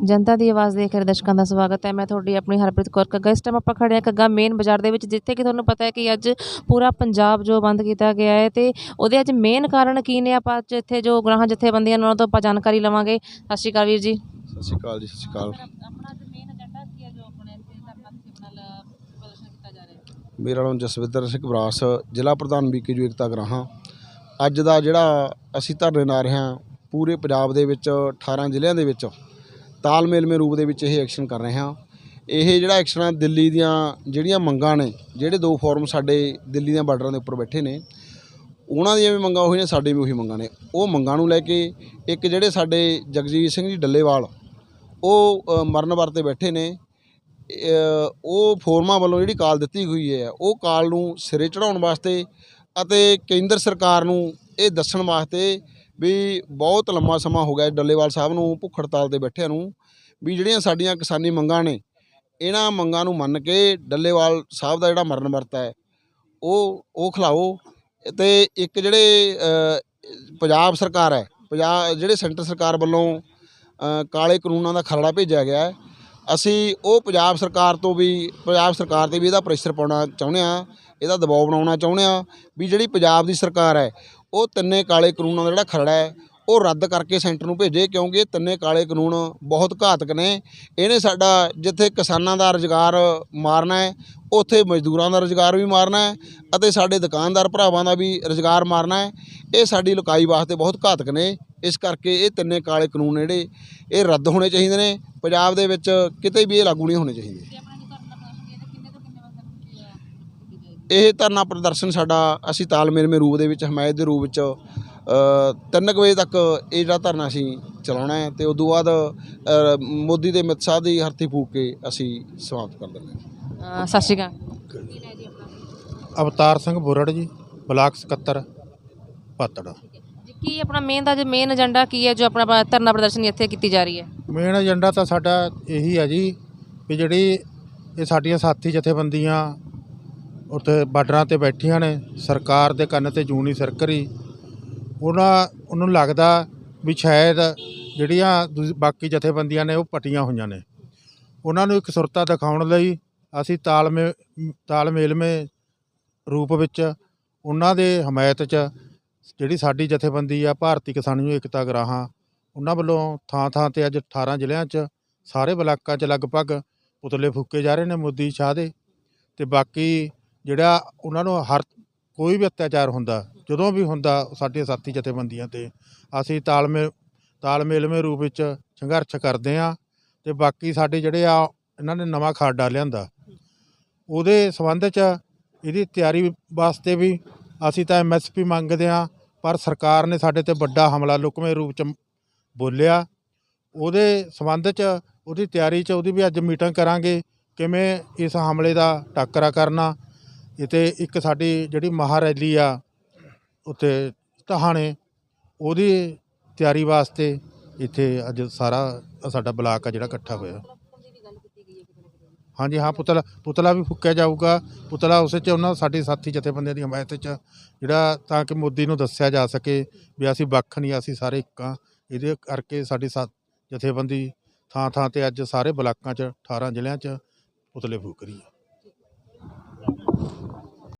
ਜਨਤਾ ਦੀ ਆਵਾਜ਼ ਦੇਖ ਰਹੇ ਦਰਸ਼ਕਾਂ ਦਾ ਸਵਾਗਤ ਹੈ। ਮੈਂ ਤੁਹਾਡੀ ਆਪਣੀ ਹਰਪ੍ਰੀਤ ਕੌਰ ਕੱਗਾ ਇਸ ਟਾਈਮ ਆਪਾਂ ਖੜੇ ਹਾਂ ਕੱਗਾ ਮੇਨ ਬਾਜ਼ਾਰ ਦੇ ਵਿੱਚ ਜਿੱਥੇ ਕਿ ਤੁਹਾਨੂੰ ਪਤਾ ਹੈ ਕਿ ਅੱਜ ਪੂਰਾ ਪੰਜਾਬ ਜੋ ਬੰਦ ਕੀਤਾ ਗਿਆ ਹੈ ਤੇ ਉਹਦੇ ਅੱਜ ਮੇਨ ਕਾਰਨ ਕੀ ਨੇ ਆਪਾਂ ਅੱਜ ਇੱਥੇ ਜੋ ਗ੍ਰਾਹਾਂ ਜਥੇਬੰਦੀਆਂ ਨੇ ਉਹਨਾਂ ਤੋਂ ਆਪਾਂ ਜਾਣਕਾਰੀ ਲਵਾਂਗੇ। ਸਤਿ ਸ਼੍ਰੀ ਅਕਾਲ ਵੀਰ ਜੀ। ਸਤਿ ਸ਼੍ਰੀ ਅਕਾਲ ਜੀ ਸਤਿ ਸ਼੍ਰੀ ਅਕਾਲ। ਆਪਣਾ ਅੱਜ ਮੇਨ ਏਜੰਡਾ ਕੀ ਹੈ ਜੋ ਆਪਣੇ ਇੱਥੇ ਧਰਨਾ ਦੇ ਨਾਲ ਪ੍ਰਦਰਸ਼ਨ ਕੀਤਾ ਜਾ ਰਿਹਾ ਹੈ? ਮੇਰਾ ਨਾਮ ਜਸਵਿੰਦਰ ਸਿੰਘ ਬਰਾਸ ਜ਼ਿਲ੍ਹਾ ਪ੍ਰਧਾਨ ਬੀਕੇਯੂ ਏਕਤਾ ਗਰਾਹਾਂ। ਅੱਜ ਦਾ ਜਿਹੜਾ ਅਸੀਂ ਧਰਨੇ ਲਾ ਰਹੇ ਹਾਂ ਪੂਰੇ ਪੰਜਾਬ ਦੇ ਵਿੱਚ 18 ਜ਼ਿਲ੍ਹਿਆਂ ਦੇ ਵਿੱਚ ਤਾਲਮੇਲਮੇ ਰੂਪ ਦੇ ਵਿੱਚ ਇਹ ਐਕਸ਼ਨ ਕਰ ਰਹੇ ਹਾਂ। ਇਹ ਜਿਹੜਾ ਐਕਸ਼ਨ ਆ, ਦਿੱਲੀ ਦੀਆਂ ਜਿਹੜੀਆਂ ਮੰਗਾਂ ਨੇ, ਜਿਹੜੇ ਦੋ ਫੋਰਮ ਸਾਡੇ ਦਿੱਲੀ ਦੀਆਂ ਬਾਰਡਰਾਂ ਦੇ ਉੱਪਰ ਬੈਠੇ ਨੇ, ਉਹਨਾਂ ਦੀਆਂ ਵੀ ਮੰਗਾਂ ਉਹੀ ਨੇ ਸਾਡੇ ਵੀ ਉਹੀ ਮੰਗਾਂ ਨੇ। ਉਹ ਮੰਗਾਂ ਨੂੰ ਲੈ ਕੇ ਇੱਕ ਜਿਹੜੇ ਸਾਡੇ ਜਗਜੀਤ ਸਿੰਘ ਜੀ ਡੱਲੇਵਾਲ, ਉਹ ਮਰਨ ਵਰਤੇ ਬੈਠੇ ਨੇ। ਉਹ ਫੋਰਮਾਂ ਵੱਲੋਂ ਜਿਹੜੀ ਕਾਲ ਦਿੱਤੀ ਹੋਈ ਹੈ, ਉਹ ਕਾਲ ਨੂੰ ਸਿਰੇ ਚੜਾਉਣ ਵਾਸਤੇ ਅਤੇ ਕੇਂਦਰ ਸਰਕਾਰ ਨੂੰ ਇਹ ਦੱਸਣ ਵਾਸਤੇ ਵੀ ਬਹੁਤ ਲੰਮਾ ਸਮਾਂ ਹੋ ਗਿਆ ਡੱਲੇਵਾਲ ਸਾਹਿਬ ਨੂੰ, ਭੁੱਖ ਹੜਤਾਲ ਤੇ ਬੈਠਿਆਂ ਨੂੰ, ਵੀ ਜਿਹੜੀਆਂ ਸਾਡੀਆਂ ਕਿਸਾਨੀ ਮੰਗਾਂ ਨੇ, ਇਹਨਾਂ ਮੰਗਾਂ ਨੂੰ ਮੰਨ ਕੇ ਡੱਲੇਵਾਲ ਸਾਹਿਬ ਦਾ ਜਿਹੜਾ ਮਰਨ ਵਰਤਾ ਹੈ, ਉਹ ਉਹ ਖਿਲਾਓ। ਤੇ ਇੱਕ ਜਿਹੜੇ ਪੰਜਾਬ ਸਰਕਾਰ ਹੈ, ਪੰਜਾਬ, ਜਿਹੜੇ ਸੈਂਟਰ ਸਰਕਾਰ ਵੱਲੋਂ ਕਾਲੇ ਕਾਨੂੰਨਾਂ ਦਾ ਖਰੜਾ ਭੇਜਿਆ ਗਿਆ ਹੈ, ਅਸੀਂ ਉਹ ਪੰਜਾਬ ਸਰਕਾਰ ਤੋਂ ਵੀ, ਪੰਜਾਬ ਸਰਕਾਰ ਤੇ ਵੀ ਇਹਦਾ ਪ੍ਰੈਸ਼ਰ ਪਾਉਣਾ ਚਾਹੁੰਦੇ ਆ ਇਹਦਾ ਦਬਾਅ ਬਣਾਉਣਾ ਚਾਹੁੰਦੇ ਆ ਵੀ ਜਿਹੜੀ ਪੰਜਾਬ ਦੀ ਸਰਕਾਰ ਹੈ ਉਹ ਤਿੰਨੇ ਕਾਲੇ ਕਾਨੂੰਨਾਂ ਦਾ ਜਿਹੜਾ ਖਰੜਾ ਹੈ, ਉਹ ਰੱਦ ਕਰਕੇ ਸੈਂਟਰ ਨੂੰ ਭੇਜੇ ਕਿਉਂਕਿ ਇਹ ਤਿੰਨੇ ਕਾਲੇ ਕਾਨੂੰਨ ਬਹੁਤ ਘਾਤਕ ਨੇ। ਇਹਨੇ ਸਾਡਾ ਜਿੱਥੇ ਕਿਸਾਨਾਂ ਦਾ ਰੁਜ਼ਗਾਰ ਮਾਰਨਾ ਹੈ, ਉੱਥੇ ਮਜ਼ਦੂਰਾਂ ਦਾ ਰੁਜ਼ਗਾਰ ਵੀ ਮਾਰਨਾ ਹੈ ਅਤੇ ਸਾਡੇ ਦੁਕਾਨਦਾਰ ਭਰਾਵਾਂ ਦਾ ਵੀ ਰੁਜ਼ਗਾਰ ਮਾਰਨਾ ਹੈ। ਇਹ ਸਾਡੀ ਲੁਕਾਈ ਵਾਸਤੇ ਬਹੁਤ ਘਾਤਕ ਨੇ। ਇਸ ਕਰਕੇ ਇਹ ਤਿੰਨੇ ਕਾਲੇ ਕਾਨੂੰਨ ਜਿਹੜੇ, ਇਹ ਰੱਦ ਹੋਣੇ ਚਾਹੀਦੇ ਨੇ। ਪੰਜਾਬ ਦੇ ਵਿੱਚ ਕਿਤੇ ਵੀ ਇਹ ਲਾਗੂ ਨਹੀਂ ਹੋਣੇ ਚਾਹੀਦੇ ਤੇ ਆਪਣਾ ਜੋ ਧਰਨਾ ਪ੍ਰਦਰਸ਼ਨ ਹੈ ਕਿੰਨੇ ਤੋਂ ਕਿੰਨੇ ਵਜੇ ਤੱਕ ਕੀਤੀ ਜਾਏਗੀ ਇਹ ਧਰਨਾ ਪ੍ਰਦਰਸ਼ਨ ਸਾਡਾ ਅਸੀਂ ਤਾਲਮੇਲਮੇ ਰੂਪ ਦੇ ਵਿੱਚ ਹਮਾਇਤ ਦੇ ਰੂਪ ਵਿੱਚ ਅ, ਤਿੰਨ ਕੁ ਵਜੇ ਤੱਕ ਇਹ ਜਿਹੜਾ ਧਰਨਾ ਅਸੀਂ ਚਲਾਉਣਾ ਹੈ ਤੇ ਉਦੋਂ ਬਾਅਦ ਅ, ਮੋਦੀ ਦੇ ਅਮਿਤ ਸ਼ਾਹ ਦੀ ਹਰਤੀ ਫੂਕ ਕੇ ਅਸੀਂ ਸਮਾਪਤ ਕਰ ਦਿੰਦੇ ਸਤਿ ਸ਼੍ਰੀ ਅਕਾਲ। ਅਵਤਾਰ ਸਿੰਘ ਬੁਰੜ ਜੀ ਬਲਾਕ ਸਕੱਤਰ ਪਾਤੜ। ਜੀ ਕੀ ਆਪਣਾ ਮੇਨ ਦਾ ਜੋ ਮੇਨ ਏਜੰਡਾ ਕੀ ਹੈ ਜੋ ਆਪਣਾ ਧਰਨਾ ਪ੍ਰਦਰਸ਼ਨ ਇੱਥੇ ਕੀਤੀ ਜਾ ਰਹੀ ਹੈ? ਮੇਨ ਏਜੰਡਾ ਤਾਂ ਸਾਡਾ ਇਹੀ ਹੈ ਜੀ ਵੀ ਜਿਹੜੀ ਇਹ ਸਾਡੀਆਂ ਸਾਥੀ ਜਥੇਬੰਦੀਆਂ ਉੱਥੇ ਬਾਰਡਰਾਂ ਤੇ ਬੈਠੀਆਂ ਨੇ, ਸਰਕਾਰ ਦੇ ਕੰਨ ਤੇ ਜੂਨੀ ਸਰਕਰੀ। ਉਹਨਾਂ, ਉਹਨੂੰ ਲੱਗਦਾ ਵੀ ਸ਼ਾਇਦ ਜਿਹੜੀਆਂ ਦੂਜੀ- ਬਾਕੀ ਜਥੇਬੰਦੀਆਂ ਨੇ ਉਹ ਪਟੀਆਂ ਹੋਈਆਂ ਨੇ। ਉਹਨਾਂ ਨੂੰ ਇੱਕ ਸੁਰਤਾ ਦਿਖਾਉਣ ਲਈ ਅਸੀਂ ਤਾਲਮੇ, ਤਾਲਮੇਲਮੇ ਰੂਪ ਵਿੱਚ ਉਹਨਾਂ ਦੇ ਹਮਾਇਤ 'ਚ ਜਿਹੜੀ ਸਾਡੀ ਜਥੇਬੰਦੀ ਆ, ਭਾਰਤੀ ਕਿਸਾਨ ਯੂਨੀਅਨ ਏਕਤਾ ਗਰਾਹਾਂ, ਉਹਨਾਂ ਵੱਲੋਂ ਥਾਂ ਥਾਂ ਤੇ ਅੱਜ 18 ਜ਼ਿਲ੍ਹਿਆਂ 'ਚ ਸਾਰੇ ਬਲਾਕਾਂ 'ਚ ਲਗਭਗ ਪੁਤਲੇ ਫੂਕੇ ਜਾ ਰਹੇ ਨੇ ਮੋਦੀ ਸ਼ਾਹ ਦੇ। ਤੇ ਬਾਕੀ ਜਿਹੜਾ ਉਹਨਾਂ ਨੂੰ ਹਰ ਕੋਈ ਵੀ ਅਤਿਆਚਾਰ ਹੁੰਦਾ, ਜਦੋਂ ਵੀ ਹੁੰਦਾ ਸਾਡੀਆਂ ਸਾਥੀ ਜਥੇਬੰਦੀਆਂ ਤੇ, ਅਸੀਂ ਤਾਲਮੇਲ ਤਾਲਮੇਲਮੇ ਰੂਪ ਵਿੱਚ ਸੰਘਰਸ਼ ਕਰਦੇ ਆ ਤੇ ਬਾਕੀ ਸਾਡੇ ਜਿਹੜੇ ਆ, ਇਹਨਾਂ ਨੇ ਨਵਾਂ ਖਾਡਾ ਲਿਆਂਦਾ। ਉਹਦੇ ਸੰਬੰਧ 'ਚ ਇਹਦੀ ਤਿਆਰੀ ਵਾਸਤੇ ਵੀ ਅਸੀਂ ਤਾਂ ਐਮਐਸਪੀ ਮੰਗਦੇ ਆ ਪਰ ਸਰਕਾਰ ਨੇ ਸਾਡੇ ਤੇ ਵੱਡਾ ਹਮਲਾ ਲੁਕਵੇਂ ਰੂਪ 'ਚ ਬੋਲਿਆ। ਉਹਦੇ ਸੰਬੰਧ 'ਚ ਉਹਦੀ ਤਿਆਰੀ 'ਚ ਉਹਦੀ ਵੀ ਅੱਜ ਮੀਟਿੰਗ ਕਰਾਂਗੇ, ਕਿਵੇਂ ਇਸ ਹਮਲੇ ਦਾ ਟਾਕਰਾ ਕਰਨਾ ਅਤੇ ਇੱਕ ਸਾਡੀ ਜਿਹੜੀ ਮਹਾਰੈਲੀ ਆ, ਉੱਥੇ ਟਹਾਣੇ ਉਹਦੀ ਤਿਆਰੀ ਵਾਸਤੇ ਇੱਥੇ ਅੱਜ ਸਾਰਾ ਸਾਡਾ ਬਲਾਕ ਆ ਜਿਹੜਾ ਇਕੱਠਾ ਹੋਇਆ। ਹਾਂਜੀ, ਹਾਂ, ਪੁਤਲਾ ਪੁਤਲਾ ਵੀ ਫੁੱਕਿਆ ਜਾਊਗਾ। ਪੁਤਲਾ ਉਸ 'ਚ, ਉਹਨਾਂ ਸਾਡੀ ਸਾਥੀ ਜਥੇਬੰਦੀਆਂ ਦੀ ਹਮਾਇਤ 'ਚ ਜਿਹੜਾ ਤਾਂ ਕਿ ਮੋਦੀ ਨੂੰ ਦੱਸਿਆ ਜਾ ਸਕੇ ਵੀ ਅਸੀਂ ਵੱਖ ਨਹੀਂ, ਅਸੀਂ ਸਾਰੇ ਇੱਕ ਹਾਂ ਇਹਦੇ ਕਰਕੇ ਸਾਡੀ ਸਾ, ਜਥੇਬੰਦੀ ਥਾਂ ਥਾਂ ਤੇ ਅੱਜ ਸਾਰੇ ਬਲਾਕਾਂ 'ਚ 18 ਜ਼ਿਲ੍ਹਿਆਂ 'ਚ ਪੁਤਲੇ ਫੂਕ ਰਹੀ ਹੈ